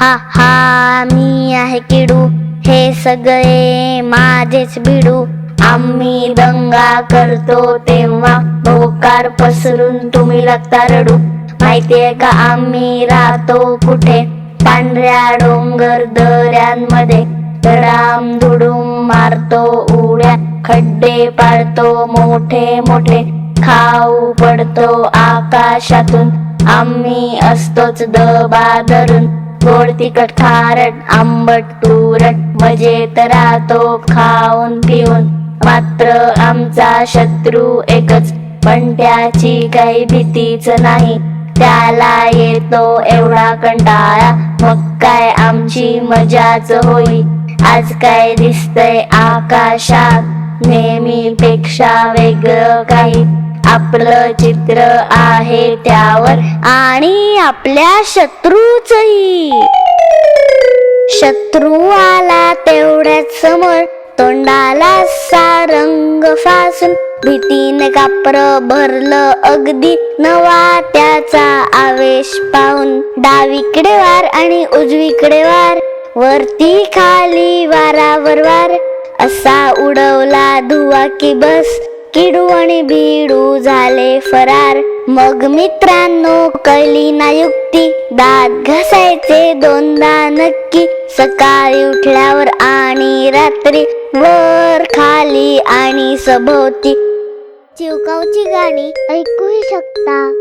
हा हा मी आहे किडू. हे सगळे माझेच बिडू. आम्ही दंगा करतो तेव्हा भोकार पसरून तुम्ही लागता रडू. माहितीये का आम्ही राहतो कुठे? पांढऱ्या डोंगर दऱ्यांमध्ये. धडाम धुडूम मारतो उड्या. खड्डे पाडतो मोठे मोठे. खाऊ पडतो आकाशातून. आम्ही असतोच दबा धरून गोड तिखट खारट आंबट तुरट मजेत राहतो खाऊन पिऊन. मात्र आमचा शत्रू एकच पण त्याची काही भीतीच नाही. त्याला येतो एवढा कंटाळा मग काय आमची मजाच होई. आज काय दिसतंय आकाशात नेहमीपेक्षा वेगळं काही. आपलं चित्र आहे त्यावर आणि आपल्या शत्रूचही. शत्रू आला तेवढ्याच समोर तोंडाला सारंग फासून भीतीने कापर भरलं अगदी नवा त्याचा आवेश पाहून. डावीकडे वार आणि उजवीकडे वार वरती खाली वारावर वार. असा उडवला धुवा की बस किडू आणि बिडू झाले फरार. मग मित्रांनो कळली ना युक्ती. दात घासायचे दोनदा नक्की. सकाळी उठल्यावर आणि रात्री वर खाली आणि सभोवती. चिवकावची गाणी ऐकूही शकता.